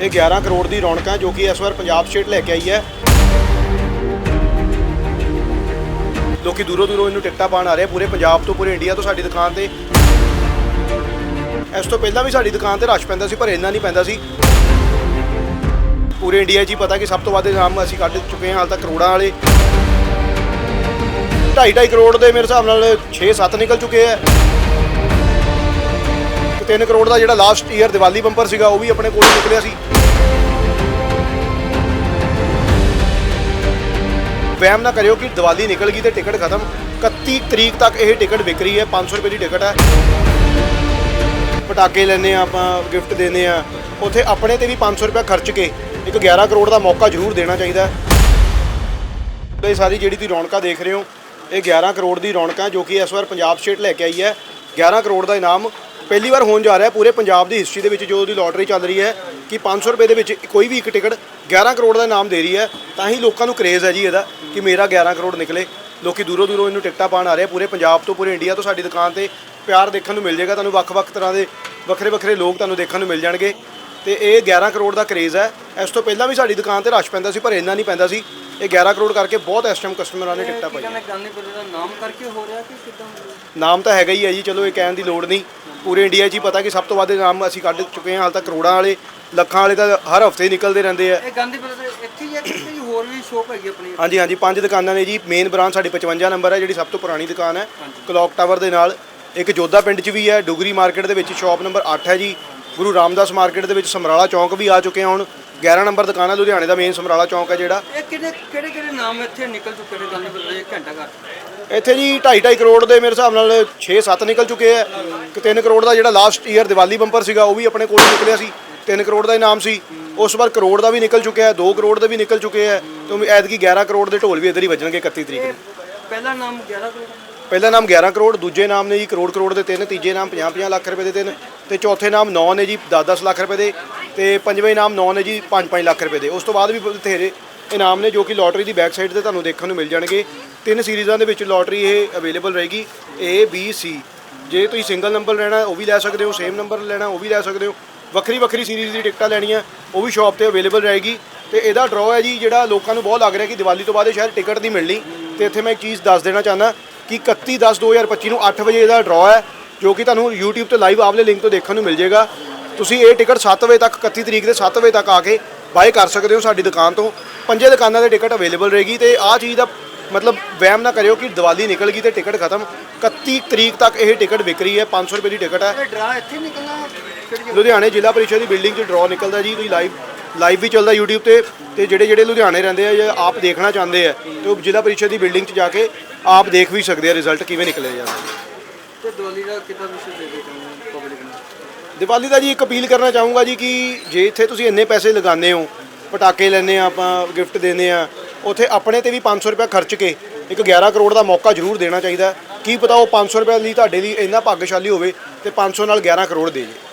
ਇਹ 11 ਕਰੋੜ ਦੀ ਰੌਣਕ ਹੈ ਜੋ ਕਿ ਇਸ ਵਾਰ ਪੰਜਾਬ ਸਟੇਟ ਲੈ ਕੇ ਆਈ ਹੈ। ਲੋਕੀ ਦੂਰੋਂ ਦੂਰੋਂ ਇਹਨੂੰ ਟਿਕਟਾਂ ਪਾਣ ਆ ਰਹੇ ਪੂਰੇ ਪੰਜਾਬ ਤੋਂ, ਪੂਰੇ ਇੰਡੀਆ ਤੋਂ ਸਾਡੀ ਦੁਕਾਨ ਤੇ। ਇਸ ਤੋਂ ਪਹਿਲਾਂ ਵੀ ਸਾਡੀ ਦੁਕਾਨ ਤੇ ਰਸ਼ ਪੈਂਦਾ ਸੀ, ਪਰ ਇੰਨਾ ਨਹੀਂ ਪੈਂਦਾ ਸੀ। ਪੂਰੇ ਇੰਡੀਆ 'ਚ ਹੀ ਪਤਾ ਕਿ ਸਭ ਤੋਂ ਵੱਧ ਇਨਾਮ ਅਸੀਂ ਕੱਢ ਚੁੱਕੇ ਹਾਂ, ਹਾਲ ਤੱਕ ਕਰੋੜਾਂ ਵਾਲੇ। 2.5 ਕਰੋੜ ਦੇ ਮੇਰੇ ਹਿਸਾਬ ਨਾਲ 6-7 ਨਿਕਲ ਚੁੱਕੇ ਆ। 3 ਕਰੋੜ ਦਾ ਜਿਹੜਾ ਲਾਸਟ ਈਅਰ ਦੀਵਾਲੀ ਬੰਪਰ ਸੀਗਾ, ਉਹ ਵੀ ਆਪਣੇ ਕੋਲ ਨਿਕਲਿਆ ਸੀ। ਵਹਿਮ ਨਾ ਕਰਿਓ ਕਿ ਦੀਵਾਲੀ ਨਿਕਲ ਗਈ ਤੇ ਟਿਕਟ ਖਤਮ। 31 ਤਰੀਕ ਤੱਕ ਇਹ ਟਿਕਟ ਵਿਕ ਰਹੀ ਹੈ 500 ਰੁਪਏ ਦੀ ਟਿਕਟ ਹੈ। ਪਟਾਕੇ ਲੈਨੇ ਆ ਆਪਾਂ ਗਿਫਟ ਦੇਨੇ ਆ ਉੱਥੇ ਆਪਣੇ ਤੇ ਵੀ 500 ਰੁਪਏ ਖਰਚ ਕੇ ਇੱਕ 11 ਕਰੋੜ ਦਾ ਮੌਕਾ ਜ਼ਰੂਰ ਦੇਣਾ ਚਾਹੀਦਾ ਹੈ। ਇਹ ਸਾਰੀ ਜਿਹੜੀ ਤੁਸੀਂ ਰੌਣਕਾਂ ਦੇਖ ਰਹੇ ਹੋ, ਇਹ 11 ਕਰੋੜ ਦੀ ਰੌਣਕਾਂ ਜੋ ਕਿ ਇਸ ਵਾਰ ਪੰਜਾਬ ਸਟੇਟ ਲੈ ਕੇ ਆਈ ਹੈ। 11 ਕਰੋੜ ਦਾ ਇਨਾਮ ਪਹਿਲੀ ਵਾਰ ਹੋਣ ਜਾ ਰਿਹਾ ਪੂਰੇ ਪੰਜਾਬ ਦੀ ਹਿਸਟਰੀ ਦੇ ਵਿੱਚ ਜੋ ਉਹਦੀ ਲੋਟਰੀ ਚੱਲ ਰਹੀ ਹੈ ਕਿ 500 ਰੁਪਏ ਦੇ ਵਿੱਚ ਕੋਈ ਵੀ ਇੱਕ ਟਿਕਟ 11 ਕਰੋੜ ਦਾ ਇਨਾਮ ਦੇ ਰਹੀ ਹੈ ਤਾਂ ਹੀ ਲੋਕਾਂ ਨੂੰ ਕਰੇਜ਼ ਹੈ ਜੀ ਇਹਦਾ ਕਿ ਮੇਰਾ 11 ਕਰੋੜ ਨਿਕਲੇ। ਲੋਕੀ ਦੂਰੋਂ ਦੂਰੋਂ ਇਹਨੂੰ ਟਿਕਟਾਂ ਪਾਣ ਆ ਰਹੇ ਪੂਰੇ ਪੰਜਾਬ ਤੋਂ ਪੂਰੇ ਇੰਡੀਆ ਤੋਂ ਸਾਡੀ ਦੁਕਾਨ ਤੇ ਪਿਆਰ ਦੇਖਣ ਨੂੰ ਮਿਲ ਜਾਏਗਾ ਤੁਹਾਨੂੰ ਵੱਖ-ਵੱਖ ਤਰ੍ਹਾਂ ਦੇ ਵੱਖਰੇ ਵੱਖਰੇ ਲੋਕ ਤੁਹਾਨੂੰ ਦੇਖਣ ਨੂੰ ਮਿਲ ਜਾਣਗੇ। ਤੇ ਇਹ 11 ਕਰੋੜ ਦਾ ਕਰੇਜ਼ ਹੈ। ਇਸ ਤੋਂ ਪਹਿਲਾਂ ਵੀ ਸਾਡੀ ਦੁਕਾਨ ਤੇ ਰਸ਼ ਪੈਂਦਾ ਸੀ ਪਰ ਇੰਨਾ ਨਹੀਂ ਪੈਂਦਾ ਸੀ। ਇਹ 11 ਕਰੋੜ ਕਰਕੇ ਬਹੁਤ ਇਸ ਟਾਈਮ ਕਸਟਮਰਾਂ ਨੇ ਟਿਕਟਾਂ ਪਾਈਆਂ। ਨਾਮ ਕਰਕੇ ਹੋ ਰਿਹਾ ਕਿ ਕਿਦਾਂ? ਨਾਮ ਤਾਂ ਹੈਗਾ ਹੀ ਹੈ ਜੀ ਚਲੋ ਇਹ ਕਹਿਣ ਦੀ ਲੋੜ ਨਹੀਂ। ਪੂਰੇ ਇੰਡੀਆ 'ਚ ਹੀ ਪਤਾ ਕਿ ਸਭ ਤੋਂ ਵੱਧ ਨਾਮ ਅਸੀਂ ਕੱਢ ਚੁੱਕੇ ਹਾਂ ਹਾਲ ਤੱਕ ਕਰੋੜਾਂ ਵਾਲੇ ਲੱਖਾਂ ਵਾਲੇ ਤਾਂ ਹਰ ਹਫ਼ਤੇ ਨਿਕਲਦੇ ਰਹਿੰਦੇ ਆ। ਇਹ ਗਾਂਧੀ ਪੁਰ ਦੇ ਇੱਥੇ ਹੀ ਹੈ ਕਿ ਕਿਤੇ ਹੋਰ ਵੀ ਸ਼ੋਪ ਹੈਗੀ ਆਪਣੀ। ਹਾਂਜੀ ਹਾਂਜੀ ਪੰਜ ਦੁਕਾਨਾਂ ਨੇ ਜੀ ਮੇਨ ਬ੍ਰਾਂਚ ਸਾਡੀ 55 ਨੰਬਰ ਹੈ ਜਿਹੜੀ ਸਭ ਤੋਂ ਪੁਰਾਣੀ ਦੁਕਾਨ ਹੈ ਕਲੌਕ ਟਾਵਰ ਦੇ ਨਾਲ। ਇੱਕ ਜੋਧਾ ਪਿੰਡ 'ਚ ਵੀ ਹੈ ਡੁਗਰੀ ਮਾਰਕੀਟ ਦੇ ਵਿੱਚ ਸ਼ਾਪ ਨੰਬਰ 8 ਹੈ ਜੀ। ਗੁਰੂ ਰਾਮਦਾਸ ਮਾਰਕੀਟ ਦੇ ਵਿੱਚ ਸਮਰਾਲਾ ਚੌਂਕ ਵੀ ਆ ਚੁੱਕੇ ਹੁਣ। 11 ਨੰਬਰ ਦੁਕਾਨ ਹੈ ਲੁਧਿਆਣੇ ਦਾ ਮੇਨ ਸਮਰਾਲਾ ਚੌਂਕ ਹੈ ਜਿਹੜਾ। ਇਹ ਕਿਹੜੇ ਕਿਹੜੇ ਕਿਹੜੇ ਨਾਮ ਇੱਥੇ ਨਿਕਲ ਚੁੱਕੇ ਨੇ ਗਾਂਧੀ ਪੁਰ ਦੇ? ਘੰਟਾ ਘਰ। ਇੱਥੇ ਜੀ 2.5 ਕਰੋੜ ਦੇ ਮੇਰੇ ਹਿਸਾਬ ਨਾਲ 6-7 ਨਿਕਲ ਚੁੱਕੇ ਆ। 3 ਕਰੋੜ ਦਾ ਜਿਹੜਾ ਲਾਸਟ ਈਅਰ ਦੀਵਾਲੀ ਬੰਪਰ ਸੀਗਾ ਉਹ ਵੀ ਆਪਣੇ ਕੋਲ ਹੀ ਨਿਕਲਿਆ ਸੀ। 3 ਕਰੋੜ ਦਾ ਇਨਾਮ ਸੀ। ਉਸ ਵਾਰ ਕਰੋੜ ਦਾ ਵੀ ਨਿਕਲ ਚੁੱਕਿਆ 2 ਕਰੋੜ ਦੇ ਵੀ ਨਿਕਲ ਚੁੱਕੇ ਆ ਤੇ ਐਤਕੀ 11 ਕਰੋੜ ਦੇ ਢੋਲ ਵੀ ਇੱਧਰ ਹੀ ਵੱਜਣਗੇ 31 ਤਰੀਕ ਨੂੰ। ਪਹਿਲਾ ਨਾਮ 11 ਕਰੋੜ? ਪਹਿਲਾ ਨਾਮ 11 ਕਰੋੜ ਦੂਜੇ ਨਾਮ ਨੇ ਜੀ ਕਰੋੜ ਕਰੋੜ ਦੇ ਤਿੰਨ ਤੀਜੇ ਨਾਮ 50-50 ਲੱਖ ਰੁਪਏ ਦੇ ਤਿੰਨ ਤੇ ਚੌਥੇ ਨਾਮ 9 ਨੇ ਜੀ 10-10 ਲੱਖ ਰੁਪਏ ਦੇ ਤੇ ਪੰਜਵੇਂ ਇਨਾਮ 9 ਨੇ ਜੀ 5-5 ਲੱਖ ਰੁਪਏ ਦੇ। ਉਸ ਤੋਂ ਬਾਅਦ ਵੀ ਬਥੇਰੇ ਇਨਾਮ ਨੇ ਜੋ ਕਿ ਲੋਟਰੀ ਦੀ ਬੈਕ ਸਾਈਡ ਤੇ ਤੁਹਾਨੂੰ ਦੇਖਣ ਨੂੰ ਮਿਲ ਜਾਣਗੇ। ਤਿੰਨ ਸੀਰੀਜ਼ਾਂ ਦੇ ਵਿੱਚ ਲੋਟਰੀ ਇਹ ਅਵੇਲੇਬਲ ਰਹੇਗੀ A B C ਜੇ ਤੁਸੀਂ ਸਿੰਗਲ ਨੰਬਰ ਲੈਣਾ ਉਹ ਵੀ ਲੈ ਸਕਦੇ ਹੋ ਸੇਮ ਨੰਬਰ ਲੈਣਾ ਉਹ ਵੀ ਲੈ ਸਕਦੇ ਹੋ। ਵੱਖਰੀ ਵੱਖਰੀ ਸੀਰੀਜ਼ ਦੀ ਟਿਕਟਾਂ ਲੈਣੀਆਂ, ਉਹ ਵੀ ਸ਼ਾਪ ਤੇ ਅਵੇਲੇਬਲ ਰਹੇਗੀ। ਤੇ ਇਹਦਾ ਡਰਾਅ ਹੈ ਜੀ, ਜਿਹੜਾ ਲੋਕਾਂ ਨੂੰ ਬਹੁਤ ਲੱਗ ਰਿਹਾ ਕਿ ਦੀਵਾਲੀ ਤੋਂ ਬਾਅਦ ਇਹ ਸ਼ਾਇਦ ਟਿਕਟ ਨਹੀਂ ਮਿਲਣੀ। ਤੇ ਇੱਥੇ ਮੈਂ ਇੱਕ ਚੀਜ਼ ਦੱਸ ਦੇਣਾ ਚਾਹੁੰਦਾ ਕਿ 31/10/2025 ਨੂੰ 8 ਵਜੇ ਇਹਦਾ ਡਰਾਅ ਹੈ, ਜੋ ਕਿ ਤੁਹਾਨੂੰ YouTube ਤੇ ਲਾਈਵ ਆਵਲੇ ਲਿੰਕ ਤੋਂ ਦੇਖਣ ਨੂੰ ਮਿਲ ਜਾਏਗਾ। ਤੁਸੀਂ ਇਹ ਟਿਕਟ 7 ਵਜੇ ਤੱਕ 31 ਤਰੀਕ ਦੇ 7 ਵਜੇ ਤੱਕ ਆ ਕੇ ਬਾਏ ਕਰ ਸਕਦੇ ਹੋ ਸਾਡੀ ਦੁਕਾਨ ਤੋਂ। ਪੰਜੇ ਦੁਕਾਨਾਂ ਤੇ ਟਿਕਟ ਅਵੇਲੇਬਲ ਰਹੇਗੀ ਤੇ ਆਹ ਚੀਜ਼ ਦਾ ਮਤਲਬ ਵਹਿਮ ਨਾ ਕਰਿਓ ਕਿ ਦੀਵਾਲੀ ਨਿਕਲ ਗਈ ਤੇ ਟਿਕਟ ਖਤਮ। 31 ਤਰੀਕ ਤੱਕ ਇਹ ਟਿਕਟ ਵਿਕ ਰਹੀ ਹੈ 500 ਰੁਪਏ ਦੀ ਟਿਕਟ ਹੈ। ਡਰਾ ਇੱਥੇ ਨਿਕਲਣਾ? ਲੁਧਿਆਣੇ ਜ਼ਿਲ੍ਹਾ ਪਰਿਸ਼ਦ ਦੀ ਬਿਲਡਿੰਗ 'ਚ ਡਰਾਅ ਨਿਕਲਦਾ ਜੀ ਤੁਸੀਂ ਲਾਈਵ ਲਾਈਵ ਵੀ ਚੱਲਦਾ YouTube ਤੇ ਤੇ ਜਿਹੜੇ ਜਿਹੜੇ ਲੁਧਿਆਣੇ ਰਹਿੰਦੇ ਆ ਜਾਂ ਆਪ ਦੇਖਣਾ ਚਾਹੁੰਦੇ ਆ ਤੇ ਉਹ ਜ਼ਿਲ੍ਹਾ ਪਰਿਸ਼ਦ ਦੀ ਬਿਲਡਿੰਗ 'ਚ ਜਾ ਕੇ ਆਪ ਦੇਖ ਵੀ ਸਕਦੇ ਆ ਰਿਜ਼ਲਟ ਕਿਵੇਂ ਨਿਕਲੇ ਜਾਂਦੇ ਤੇ ਦੀਵਾਲੀ ਦਾ ਕਿਦਾਂ ਵਿਸ਼ੇ ਦੇ ਦੇ ਪਬਲਿਕ ਨੂੰ? ਦੀਵਾਲੀ ਦਾ ਜੀ ਇੱਕ ਅਪੀਲ ਕਰਨਾ ਚਾਹੂੰਗਾ ਜੀ ਕਿ ਜੇ ਇੱਥੇ ਤੁਸੀਂ ਇੰਨੇ ਪੈਸੇ ਲਗਾਉਂਦੇ ਹੋ ਪਟਾਕੇ ਲੈਨੇ ਆ ਆਪਾਂ ਗਿਫਟ ਦੇਨੇ ਆ ਉੱਥੇ ਆਪਣੇ ਤੇ ਵੀ 500 ਰੁਪਏ ਖਰਚ ਕੇ ਇੱਕ 11 ਕਰੋੜ ਦਾ ਮੌਕਾ ਜ਼ਰੂਰ ਦੇਣਾ ਚਾਹੀਦਾ ਕੀ ਪਤਾ ਉਹ 500 ਰੁਪਏ ਲਈ ਤੁਹਾਡੇ ਲਈ ਇੰਨਾ ਭਾਗਸ਼ਾਲੀ ਹੋਵੇ ਤੇ 500 ਨਾਲ 11 ਕਰੋੜ ਦੇ ਜੇ।